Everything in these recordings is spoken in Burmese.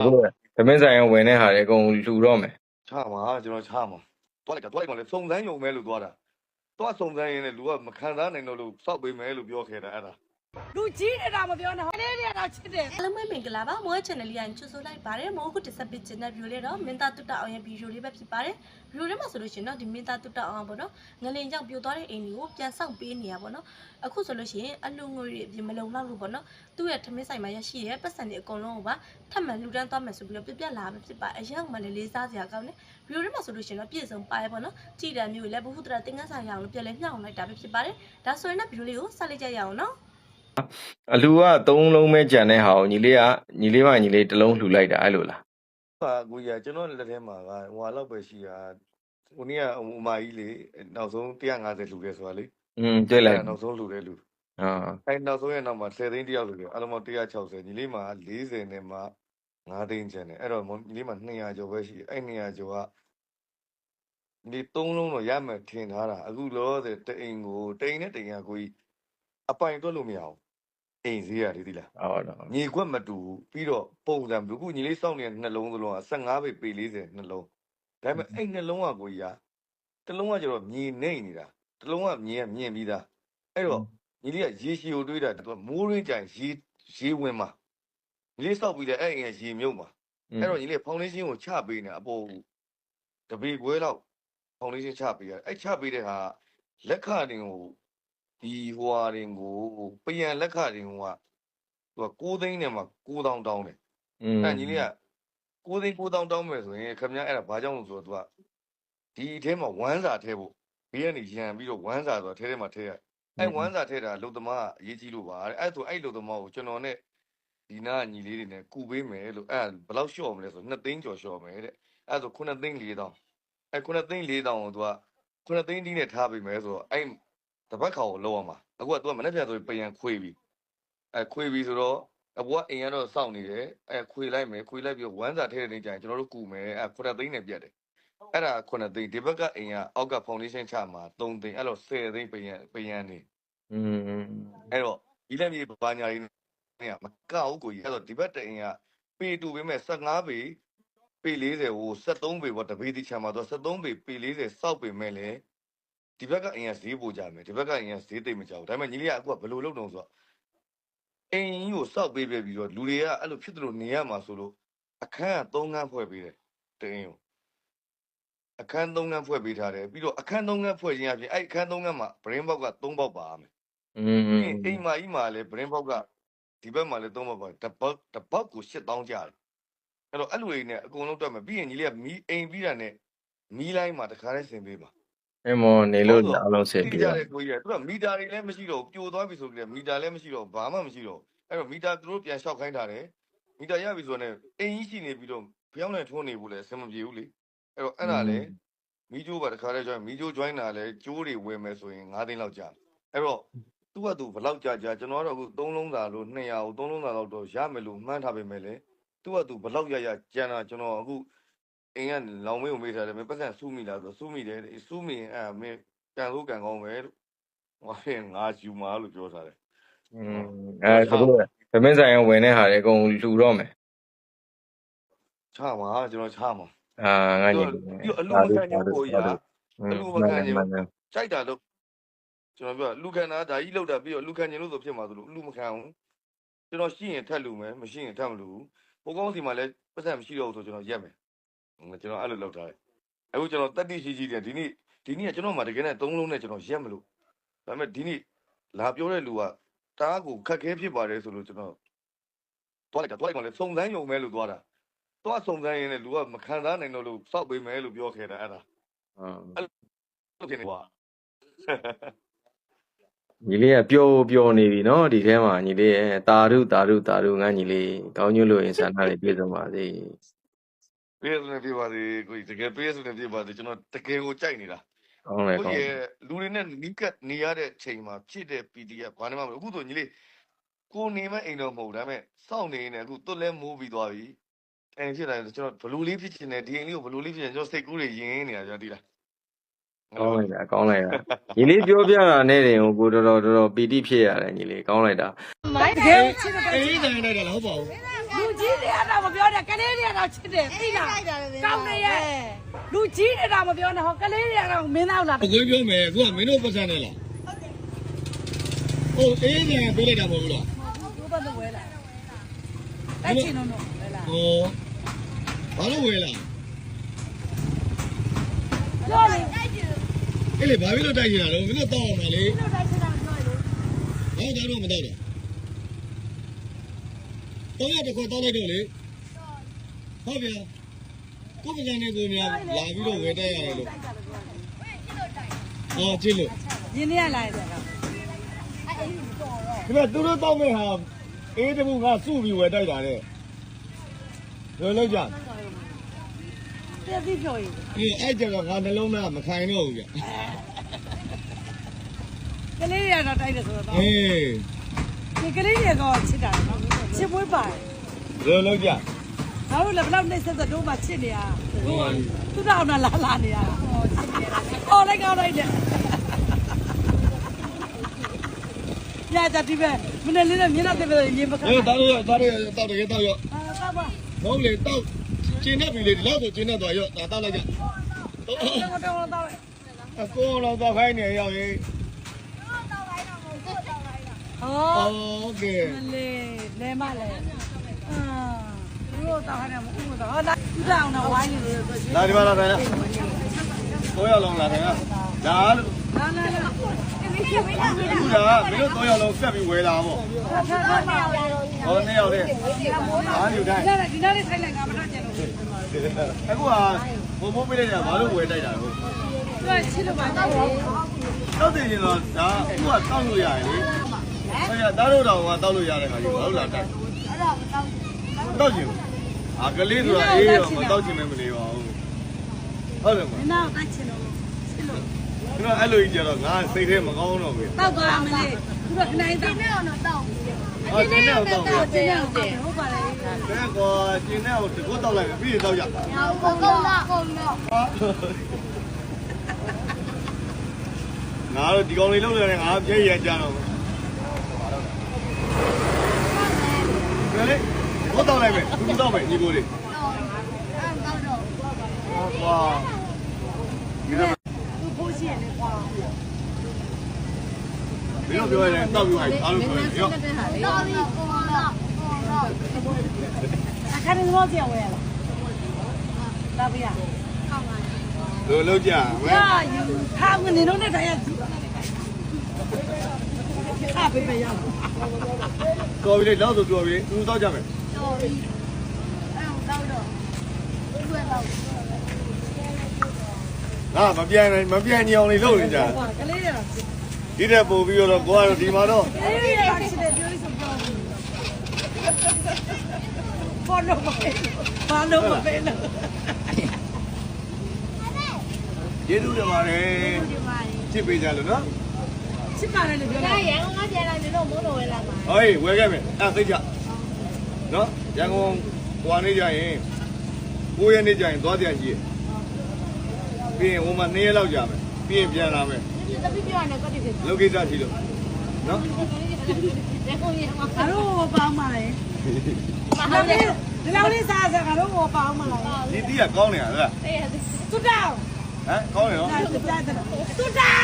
ဟုတ်ကဲ့သမင်းဆိုင်ရဝင်တဲ့ဟာတွေအကုန်လှူတော့မယ်ချမှာကျွန်တော်ချမှာတွားလိုက်တာတွားလိုက်တော့လေစုံစမ်းယုံမဲလို့သွားတာတွားစုံစမ်းရင်းနဲ့လူကမခံစားနိုင်တော့လို့စောက်ပေးမယ်လို့ပြောခဲ့တာအဲ့ဒါ လူကြီးနေတာမပြောနဲ့ဟိုလေးတွေတော့ချစ်တယ်အားလုံးပဲမင်္ဂလာပါမော channel လေးကိုကြိုဆိုလိုက်ပါတယ်မောခုတစ်ဆက်ပစ်ချင်တဲ့ view လေးတော့မင်းသားတုတ္တအောင်ရဲ့ video လေးပဲဖြစ်ပါတယ် view ထဲမှာဆိုလို့ရှိရင်တော့ဒီမင်းသားတုတ္တအောင်ပေါ့နော်ငလင်ကြောင့်ပြိုသွားတဲ့အိမ်တွေကိုပြန်ဆောက်ပေးနေရပါတော့အခုဆိုလို့ရှိရင်အလူငွေတွေအပြင်မလုံလောက်လို့ပေါ့နော်သူ့ရဲ့ထမင်းဆိုင်မှာရရှိရဲ့ပတ်စံတွေအကုန်လုံးကိုပါထပ်မံလူတန်းသွားမယ်ဆိုပြီးတော့ပြပြလာမှာဖြစ်ပါအရင်ကမှလည်းလေးစားစရာကောင်းတယ် view ထဲမှာဆိုလို့ရှိရင်တော့ပြည့်စုံပါရပေါ့နော်ကြည်တံမျိုးလည်းဘုဟုတရတင်ကန်းဆိုင်ရအောင်လို့ပြန်လဲမြှောက်လိုက်တာပဲဖြစ်ပါတယ်ဒါဆိုရင်တော့ view လေးကိုဆက်လိုက်ကြရအောင်နော် အလှူက၃လုံးပဲကြံတဲ့ဟာကိုညီလေးကညီလေးမညီလေးတစ်လုံးလှူလိုက်တာအဲ့လိုလားဟာကိုကြီးကကျွန်တော်လက်ထဲမှာကဟိုလောက်ပဲရှိတာဟိုနေ့ကဟိုအမကြီးလေနောက်ဆုံး150လူတယ်ဆိုတာလေอืมတွေ့လိုက်အဲ့ဒါနောက်ဆုံးလူတယ်လူဟာအဲ့နောက်ဆုံးရဲ့နောက်မှာ10သိန်းတယောက်လူတယ်အလုံးပေါင်း160ညီလေးမှာ40နဲ့မှ9သိန်းကျန်တယ်အဲ့တော့ညီလေးမှာ200ကျော်ပဲရှိတယ်အဲ့200ကျော်ကဒီသုံးလုံးတော့ရမယ်ထင်ထားတာအခုလောတဲ့တအိမ်ကိုတအိမ်နဲ့တအိမ်ကကိုကြီး အပိုင်တွက်လို့မရအောင်အိမ်ဈေးရတယ်ဒီလားဟုတ်တော့ညီခွက်မတူဘူးပြီးတော့ပုံစံဘူးအခုညီလေးစောင့်နေတဲ့နှလုံးသလုံးက15ပေပေ40နှလုံးဒါပေမဲ့အဲ့နှလုံးကကိုကြီးကတစ်လုံးကကျတော့မြေနေနေတာတစ်လုံးကမြေကမြင်ပြီးသားအဲ့တော့ညီလေးကရေရှည်ကိုတွေးတာသူကမိုးရင်းကြိုင်ရေရေဝင်မှာညီလေးစောက်ပြီးတဲ့အဲ့အိမ်ကရေမြုပ်မှာအဲ့တော့ညီလေးဖောင်ဒေးရှင်းကိုချပေးနေအပေါ်တပေခွဲလောက်ဖောင်ဒေးရှင်းချပေးရအဲ့ချပေးတဲ့ဟာလက်ခတင်ကို ဒီဟွာတင်ကိုပယံလက်ခတင်ကိုက သူက6သိန်းနဲ့မှ9000တောင်းတယ် อืม အဲ့ညီလေးက6သိန်း9000တောင်းမယ်ဆိုရင်ခင်ဗျားအဲ့ဒါဘာကြောင့်လို့ဆိုတော့ तू ကဒီအထဲမှာဝမ်းစာထဲဖို့ဘေးကနေရံပြီးတော့ဝမ်းစာဆိုတော့ထဲထဲမှာထဲရအဲ့ဝမ်းစာထဲတာလုံသမားကအရေးကြီးလို့ပါတဲ့အဲ့ဆိုအဲ့လုံသမားကိုကျွန်တော်နဲ့ဒီနာကညီလေးတွေနဲ့ကူပေးမယ်လို့အဲ့ဘယ်လောက်လျှော့မလဲဆို2သိန်းကျော်လျှော့မယ်တဲ့အဲ့ဆို9သိန်း4000အဲ့9သိန်း4000ကို तू က9သိန်းဒီနဲ့ထားပေးမယ်ဆိုတော့အဲ့ တပတ်ခေါင်ကိုလောက်ရမှာအခုက तू ကမနေ့ပြန်ဆိုရင်ပြန်ခွေပြီအဲ့ခွေပြီဆိုတော့ အဘွားအိမ်ကတော့စောင့်နေတယ်အဲခွေလိုက်မယ်ခွေလိုက်ပြီးတော့ဝမ်းစာထဲတဲ့နေကြရင်ကျွန်တော်တို့ကူမယ်အဲခုနှစ်သိန်းနဲ့ပြတ်တယ်အဲ့ဒါခုနှစ်သိန်းဒီဘက်ကအိမ်ကအောက်ကဖောင်ဒေးရှင်းချမှာ3သိန်းအဲ့တော့10သိန်းပယံပယံနေ อืม အဲ့တော့ဒီလက်မြေဘာညာလေးနေကမကောက်ဘူးကိုကြီးအဲ့တော့ဒီဘက်တအိမ်ကပေတူပေးမဲ့15ပေပေ40ဟို73ပေပေါ့တပေးတိချမှာတော့73ပေပေ40စောက်ပေမဲ့လေ ဒီဘက်ကအိမ်ကဈေးပို့ကြမယ်ဒီဘက်ကအိမ်ကဈေးသိမ့်မကြဘူးဒါပေမဲ့ညီလေးကအခုကဘယ်လိုလုပ်တုံးဆိုတော့အိမ်ကြီးကိုစောက်ပေးပြပြီးတော့လူတွေကအဲ့လိုဖြစ်တယ်လို့နေရမှာဆိုလို့အခန်းက3ခန်းဖွဲ့ပေးတယ်တအိမ်ကိုအခန်း3ခန်းဖွဲ့ပေးထားတယ်ပြီးတော့အခန်း3ခန်းဖွဲ့ခြင်းအပြင်အဲ့အခန်း3ခန်းမှာ brain box က3ပေါက်ပါမယ်อืมပြီးရင်အိမ်မှာကြီးမှာလည်း brain box ကဒီဘက်မှာလည်း3ပေါက်ပါတပတ်တပတ်ကို8000ကျတယ်အဲ့တော့အဲ့လိုတွေနဲ့အကုန်လုံးတွက်မယ်ပြီးရင်ညီလေးကမီးအိမ်ပြီးတာနဲ့မီးလိုင်းမှာတခါတည်းဆင်ပေးပါ အမောနေလို့အလုံးစင်တိပြီးကျတော့တဲ့ကိုကြီးကသူကမီတာတွေလည်းမရှိတော့ဘူးပြိုသွားပြီဆိုပြီးတော့မီတာလည်းမရှိတော့ဘူးဘာမှမရှိတော့ဘူးအဲ့တော့မီတာသူတို့ပြန်လျှောက်ခိုင်းထားတယ်မီတာရပြီဆိုတော့အိမ်ကြီးရှိနေပြီးတော့ဖျောင်းနဲ့ထိုးနေဖို့လည်းအဆင်မပြေဘူးလေအဲ့တော့အဲ့ဒါလည်းမီးကျိုးပါတခါတည်း join မီးကျိုး join တာလည်းကျိုးတွေဝင်မယ်ဆိုရင်9သိန်းလောက်ကြာအဲ့တော့သူကသူဘယ်လောက်ကြာကြာကျွန်တော်ကတော့အခု3လုံးသာလို့200ကို3လုံးသာလောက်တော့ရမယ်လို့မှန်းထားပေမဲ့လေသူကသူဘယ်လောက်ရရကြံတာကျွန်တော်အခု အိမ်ကလောင်မေးကိုမေးထားတယ်မင်းပတ်စံစူးမိလားဆိုစူးမိတယ်စူးမိရင်အဲ့မင်းကန်လို့ကန်ကောင်းပဲလို့ဟောရင်ငါယူမာလို့ပြောထားတယ်อืมအဲသူတို့သမင်းဆိုင်ရဝင်တဲ့ဟာတွေအကုန်လှူတော့မယ်ချမှာကျွန်တော်ချမှာအာငါညီပြီးတော့အလူမခံခြင်းကိုရအလူမခံခြင်းကြိုက်တာလို့ကျွန်တော်ပြောလူခံတာဒါကြီးလောက်တာပြီးတော့လူခံခြင်းလို့ဆိုဖြစ်မှာဆိုလို့လူမခံဘူးကျွန်တော်ရှိရင်ထက်လူမယ်မရှိရင်ထက်မလူဘူးဘိုးကောင်းစီမှာလည်းပတ်စံမရှိတော့ဘူးဆိုကျွန်တော်ရက်မယ် ကျွန်တော်အဲ့လိုလောက်ထားတယ်အခုကျွန်တော်တက်တိရှိရှိတယ်ဒီနေ့ဒီနေ့ကကျွန်တော်မှတကယ်နဲ့သုံးလုံးနဲ့ကျွန်တော်ရက်မလို့ဒါပေမဲ့ဒီနေ့လာပြောတဲ့လူကတားကိုခက်ခဲဖြစ်ပါတယ်ဆိုလို့ကျွန်တော် တွားလိုက်တာတွားလိုက်တော့လေစုံစမ်းယုံမဲလို့တွားတာတွားစုံစမ်းရင်းနဲ့လူကမခံစားနိုင်တော့လို့စောက်ပေးမယ်လို့ပြောခဲ့တာအဲ့ဒါ ဟုတ် ဟုတ်တယ်ကွာ ညီလေးကပျော်ပျော်နေပြီเนาะဒီထဲမှာညီလေးရဲ့တာရုတာရုတာရုငါညီလေးကောင်းညွတ်လို့ရင်ဆန္ဒတွေပြည့်စုံပါစေ ပေးစနေပြပါစေကိုကြီးတကယ်ပေးစနေပြပါစေကျွန်တော်တကယ်ကိုကြိုက်နေတာကောင်းတယ်ကိုကောင်းကြီးရဲ့လူတွေနဲ့နီးကပ်နေရတဲ့ချိန်မှာဖြစ်တဲ့ PDF ဘာမှမဟုတ်အခုဆိုညီလေးကိုနေမဲ့အိမ်တော့မဟုတ်ဒါပေမဲ့စောင့်နေနေအခုတွတ်လဲမိုးပြီးသွားပြီအဲဖြစ်လာတယ်ကျွန်တော်ဘလူးလေးဖြစ်ချင်တယ်ဒီအိမ်လေးကိုဘလူးလေးဖြစ်ရင်ကျွန်တော်စိတ်ကူးတွေယဉ်နေတာကျွန်တော်သိလားကောင်းလိုက်တာကောင်းလိုက်တာညီလေးပြောပြတာနဲ့တင်ကိုတော်တော်တော်တော်ပီတိဖြစ်ရတယ်ညီလေးကောင်းလိုက်တာမိုင်းတကယ်ချစ်တယ်အေးတိုင်းလိုက်တာလားဟုတ်ပါဘူး လူကြီးတွေကတော့မပြောနဲ့ကလေးတွေကတော့ချစ်တယ်သိလားကောင်းနေရဲ့လူကြီးတွေတော့မပြောနဲ့ဟောကလေးတွေကတော့မင်းသားလားအကိုပြောမယ်အခုကမင်းတို့ပတ်စံနေလားဟုတ်အေးနေပေးလိုက်တာမဟုတ်ဘူးလားသူ့ဘက်တော့ဝဲလာတိုက်ချင်တော့နော်ဝဲလာဟောဘာလို့ဝယ်လာပြောလေအဲ့လေဘာဖြစ်လို့တိုက်ကြတာလဲမင်းတို့တောက်အောင်ပါလေသူ့တိုက်ချင်တာပြောလေဟောဒါတော့မတောက်တော့ တော့ရတခေါ်တောက်လိုက်တော့လေဟုတ်ဗျာကိုယ်ပကံနဲ့ကိုများလာပြီးတော့ဝယ်တိုက်ရတယ်လို့ဟောကြည့်လို့ရင်းနေရလာတယ်ကောင်ဒီမဲ့သူတို့တောက်မဲ့ဟာအေးတမှုကစုပြီးဝယ်တိုက်တာတဲ့လောလောကြပြည့်စည်ပြောရင်ဒီအဲ့ကြကငါနှလုံးသားမခိုင်တော့ဘူးဗျကလေးတွေကတော့တိုက်တယ်ဆိုတော့အေးဒီကလေးတွေကတော့ချစ်တာနော် ချစ်ပွေးပါတယ် လောလောကြ ငါတို့လည်းဘလောက်နေဆက်သက်တို့မှချစ်နေရသူတောင်နာလာလာနေရဟောချစ်နေရဟောလိုက်ကောင်းလိုက်တယ်ညကြတိပဲမနေ့လေးနဲ့မျက်နှာတင်ပဲရေမခါ အေးတောက်ရတောက်ရတောက်တယ်တောက်ရ အာပါပါ မဟုတ်လေတောက်ကျင်းနေပြီလေဒီလောက်ဆိုကျင်းနေတော့ရောဒါတောက်လိုက်ကြ တော့တော့တော့ အကောတော့တော့ခိုင်းနေရောက်ရေး ဟော โอเค မ လေးလဲမလဲအာတို့တော့ဟာနေမဦးတော့ဟာလာသူတောင်တော့ဝိုင်းနေလို့ဆိုရှင်လာဒီမှာလာတယ်တော့ရလုံးလာတယ်ဒါလို့လာလာလာအခုကမင်းတို့တော့ရလုံးဆက်ပြီးဝယ်လာပေါ့ဖဖဖဖဟောနေရောက်တယ်အားယူတိုင်းလာဒီနားလေးထိုင်လိုက်ငါမတော့ကျင်လို့အခုကဘုံဘုံပေးလိုက်တာဘာလို့ဝယ်တိုက်တာလို့သူကချစ်လို့ပါတော့တောက်တယ်ရင်တော့ဒါအခုကတောက်လို့ရတယ်လေ ဟဲ့ရသားတို့တော်ကတောက်လို့ရတဲ့ခါကြီးဘာလို့လာတိုက်တောက်ချင်အာကလေးဆိုတာအေးတော့မတောက်ချင်မဲမနေပါဘူးဟုတ်တယ်မဒီနားကချင်လို့ချစ်လို့ကျွန်တော်အဲ့လိုကြီးကြတော့ငါစိတ်ထဲမကောင်းတော့ဘူးတောက်သွားမလေးသူကခနိုင်တောက်နေအောင်တော့တောက်အော်ကျင်းနေတော့တောက်တယ်ကျင်းအောင်တယ်ဟုတ်ပါလေတဲ့ကောကျင်းနေကိုတကုတ်တောက်လိုက်ပြီပြီးတောက်ကြကုန်ကုန်တော့ကုန်တော့ငါတို့ဒီကောင်လေးလုံးနေတယ်ငါပြည့်ရကြတော့ဘ ယ်လေကိုတောက်လိုက်မယ်သူတောက်မယ်ညီကိုလေးဝါဒီတော့သူဖိုးရှိရတယ်ကွာဘယ်လိုပြောရလဲတောက်ပြီးပါအားလို့ပြောရရောအခါနေတော့ကြောက်ရလားလာပြရလိုလုံးကြမယ်ရာယူထားငနေတော့နဲ့တရားကြည့်ခါပေးမရဘူး ကော်ပြီးလောက်ဆိုပြောပြီးသူတောက်ကြမယ်ဟာမပြန်နိုင်မပြန်ညောင်လေးလုပ်နေကြကွာကလေးရတော့ဒီတဲ့ပို့ပြီးတော့ကိုကတော့ဒီမှာတော့ကလေးရတော့ချစ်တယ်ပြောလို့ဆိုပြောဘူးဘောလုံးမပေးဘာလို့မပေးလို့ကျေးဇူးတင်ပါတယ်ချစ်ပေးကြလို့နော် ချစ်ပါတယ်လို့ပြောတယ်ရန်ကုန်ကပြန်လာပြီးတော့မိုးတော်ဝဲလာမှာဟေးဝယ်ခဲ့မယ်အဲ့သိကြနော်ရန်ကုန်ဟွာနေကြရင်9ရက်နေ့ကျရင်သွားကြရှိရပြီးရင်ဟိုမှာ2ရက်လောက်ကြာမယ်ပြီးရင်ပြန်လာမယ်ဒီတပိပြောရတယ်ကတိဖြစ်လောကိစ္စရှိလို့နော်ရန်ကုန်ရမှာငါတို့ဟောပေါင်းပါလေဒီလောက်လေးဒီလောက်လေးစားစားငါတို့ဟောပေါင်းပါလားဒီတီးကကောင်းနေတာလားတဲ့ရသူတောင်းဟမ်ကောင်းနေနော်သူတောင်းသူတော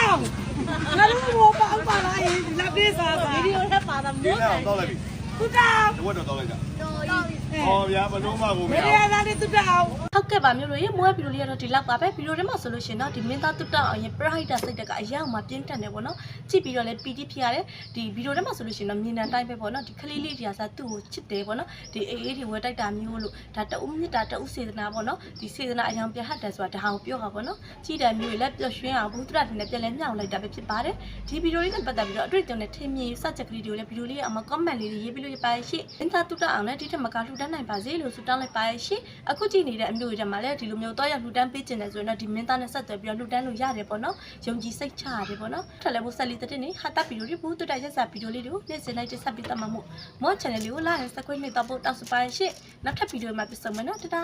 င်းငါတို့ဟောပေါင်းပါလားဒီလောက်လေးစားစားဗီဒီယိုနဲ့ပါတာဒီမိုးနေ့တော့လိုက်ပြီသူတောင်းတဝက်တော့တော့လိုက်ကြတော်တော် ဟောဗျာဘယ်တော့မှကိုမမရရသားလေးသူတောင်းဟုတ်ကဲ့ပါမျိုးလို့ရေမိုးဗီဒီယိုလေးကတော့ဒီလောက်ပါပဲဗီဒီယိုထဲမှာဆိုလို့ရှိရင်တော့ဒီမင်းသားတုတ္တအောင်ရဲ့ pride စိတ်တက်ကအရာမှပြင်းထန်တယ်ပေါ့နော်ကြည့်ပြီးတော့လည်းပီတိဖြစ်ရတယ်ဒီဗီဒီယိုထဲမှာဆိုလို့ရှိရင်တော့မြင်တဲ့အတိုင်းပဲပေါ့နော်ဒီခလေးလေးတွေကစားသူ့ကိုချစ်တယ်ပေါ့နော်ဒီအေးအေးတွေဝယ်တိုက်တာမျိုးလို့ဒါတအုပ်မြစ်တာတအုပ်စေတနာပေါ့နော်ဒီစေတနာအယောင်ပြဟတ်တယ်ဆိုတာဒါကိုပြောတာပေါ့နော်ကြည့်တယ်မျိုးတွေလည်းပျော်ရွှင်အောင်ဘုဒ္ဓရတင်နဲ့ပြန်လဲမြောက်လိုက်တာပဲဖြစ်ပါတယ်ဒီဗီဒီယိုလေးနဲ့ပတ်သက်ပြီးတော့အတွေ့အကြုံနဲ့ထင်မြင်စချက်ကလေးတွေကိုလည်းဗီဒီယိုလေးအမ comment လေးတွေရေးပြီးလို့ရပါရဲ့ရှင့်မင်းသားတုတ္တအောင်လည်းဒီထက်မကလှူဒန်းနိုင်ပါစေလို့ဆုတောင်းလိုက်ပါရဲ့ရှင့်အခုကြည့်နေတဲ့အမျိုးတွေထဲမှာလည်းဒီလိုမျိုးတော့ရလှူဒန်းပေးခြင်းတယ်ဆိုရင်တော့ဒီမင်းသားနဲ့ဆက်သွယ်ပြီးတော့လှူဒန်းလို့ရတယ်ပေါ့နော်ယုံကြည်စိတ်ချရတယ်ပေါ့နော်ထပ်လည်းဘုဆက်လေးတဲ့နေဟာတာဗီဒီယိုတွေဘူးတူတိုက်ရက်စာဗီဒီယိုလေးတွေကိုနေ့စဉ်လိုက်တက်ဆက်ပြီးတတ်မှာမို့မော channel လေးကိုလာရင် subscribe နှိပ်တော့ပို့တောင်းစပါရဲ့ရှင့်နောက်ထပ်ဗီဒီယိုမှာပြန်ဆုံမယ်နော်တဒါ